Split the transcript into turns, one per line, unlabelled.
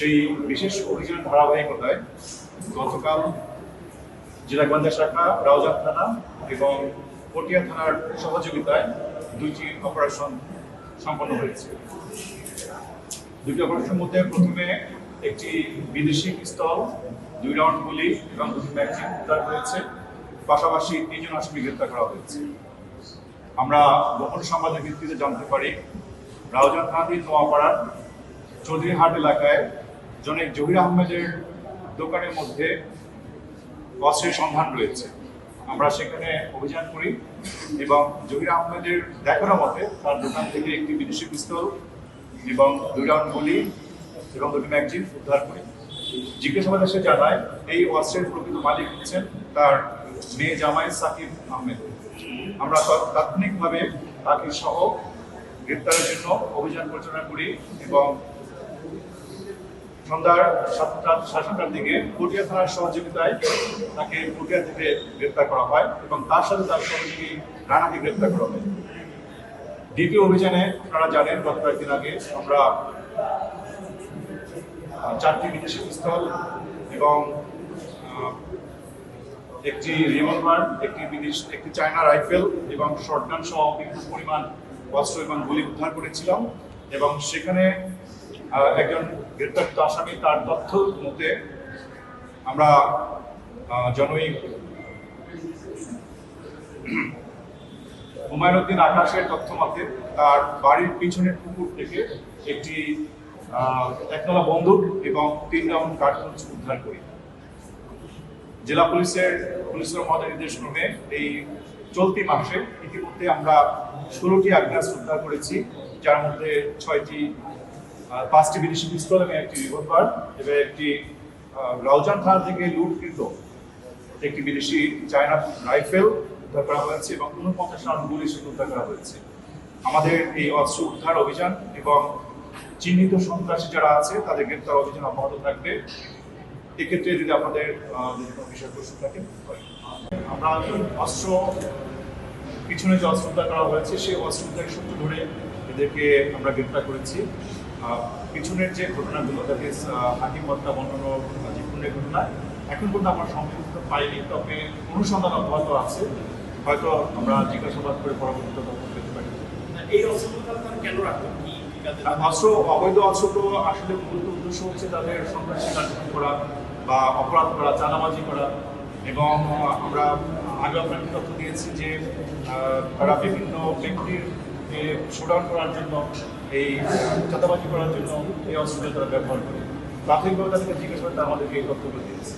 সেই বিশেষ অভিযান ধারাবাহিকতায় গতকাল জেলা গোয়েন্দা শাখা, রাউজান থানা এবং পটিয়া থানার সহযোগিতায় দুইটি অপারেশন সম্পন্ন হয়েছে। দুটি অপারেশনের মধ্যে প্রথমে একটি বিদেশি পিস্তল, দুই রাউন্ড গুলি এবং দুটি ম্যাগজিন উদ্ধার হয়েছে। পাশাপাশি তিনজন আসামি গ্রেপ্তার করা হয়েছে। আমরা গোপন সংবাদের ভিত্তিতে জানতে পারি, রাউজান থানাধীন নোয়াপাড়ার চৌধুরীহাট এলাকায় জনক জহির আহমেদের দোকানের মধ্যে অস্ত্রের সন্ধান রয়েছে। আমরা সেখানে অভিযান করি এবং জহির আহমেদের দেখানো মতে তার দোকান থেকে একটি বিদেশি পিস্তল এবং দুই রাউন্ড গুলি এবং দুটি ম্যাগজিন উদ্ধার করি। জিজ্ঞাসাবাদে সে জানায়, এই অস্ত্রের প্রকৃত মালিক হচ্ছেন তার মেয়ে জামাই সাকিব আহমেদ। আমরা তাৎক্ষণিকভাবে তাকে সহ গ্রেপ্তারের জন্য অভিযান পরিচালনা করি এবং সন্ধ্যার সাতটা, সাড়ে সাতটার দিকে পটিয়া থানার সহযোগিতায় তাকে পটিয়া থেকে গ্রেপ্তার করা হয় এবং তার সাথে তার সহযোগী রানাকে গ্রেপ্তার করা হয়। দ্বিতীয় অভিযানে আপনারা জানেন, গত কয়েকদিন আগে আমরা চারটি বিদেশি পিস্তল এবং একটি রিভলভার, একটি বিদেশ, একটি চায়না রাইফেল এবং শর্টগান সহ বিপুল পরিমাণ অস্ত্র এবং গুলি উদ্ধার করেছিলাম এবং সেখানে একজন গ্রেপ্তারকৃত আসামি তার তথ্য মতে আমরা জনৈক হুমায়ুন উদ্দিন আকাশের তথ্য মতে তার বাড়ির পিছনের পুকুর থেকে একটি একতলা বন্দুক এবং তিন রাউন্ড কার্টুন উদ্ধার করি। জেলা পুলিশের পুলিশের মহাদের নির্দেশক্রমে এই চলতি মাসে ইতিমধ্যে আমরা ষোলোটি আগ্রাস উদ্ধার করেছি, যার মধ্যে ছয়টি পাঁচটি বিদেশি পিস্তল এবং একটি রিভলভার এবং একটি রাউজান থানা থেকে লুটকৃত একটি বিদেশি চায়না রাইফেল উদ্ধার করা হয়েছে এবং উনপঞ্চাশ রাউন্ড গুলি সেগুলো উদ্ধার করা হয়েছে। আমাদের এই অস্ত্র উদ্ধার অভিযান এবং চিহ্নিত সন্ত্রাসী যারা আছে তাদের গ্রেপ্তার অভিযান অব্যাহত থাকবে। এক্ষেত্রে যদি আহ, যদি কোনো বিষয় প্রশ্ন থাকে আমরা অস্ত্র পিছনে যে অস্ত্র উদ্ধার করা হয়েছে সেই অস্ত্র উদ্ধারের সূত্র ধরে এদেরকে আমরা গ্রেপ্তার করেছি। পিছনের যে ঘটনাগুলো দ্যাট হাকিম হত্যা বর্ণন যে খুনের ঘটনা এখন পর্যন্ত আমরা সম্পৃক্ত পাইনি তবে অনুসন্ধান অব্যাহত আছে। হয়তো আমরা জিজ্ঞাসাবাদ করে পরবর্তীতে তথ্য পেতে পারি।
এই অস্ত্রগুলো আপনারা কেন রাখবেন
অস্ত্র অবৈধ অস্ত্র আসলে মূলত উদ্দেশ্য হচ্ছে তাদের সন্ত্রাসী কার্যক্রম করা বা অপরাধ করা চাঁদাবাজি করা। এবং আমরা আগে আপনাকে তথ্য দিয়েছি যে তারা বিভিন্ন ব্যক্তির শোডাউন করার জন্য এই চাঁদাবাজি করার জন্য এই অস্ত্রটা তারা ব্যবহার করে। প্রাথমিকভাবে তাদেরকে জিজ্ঞেস করে তারা আমাদেরকে এই বক্তব্য দিয়েছে।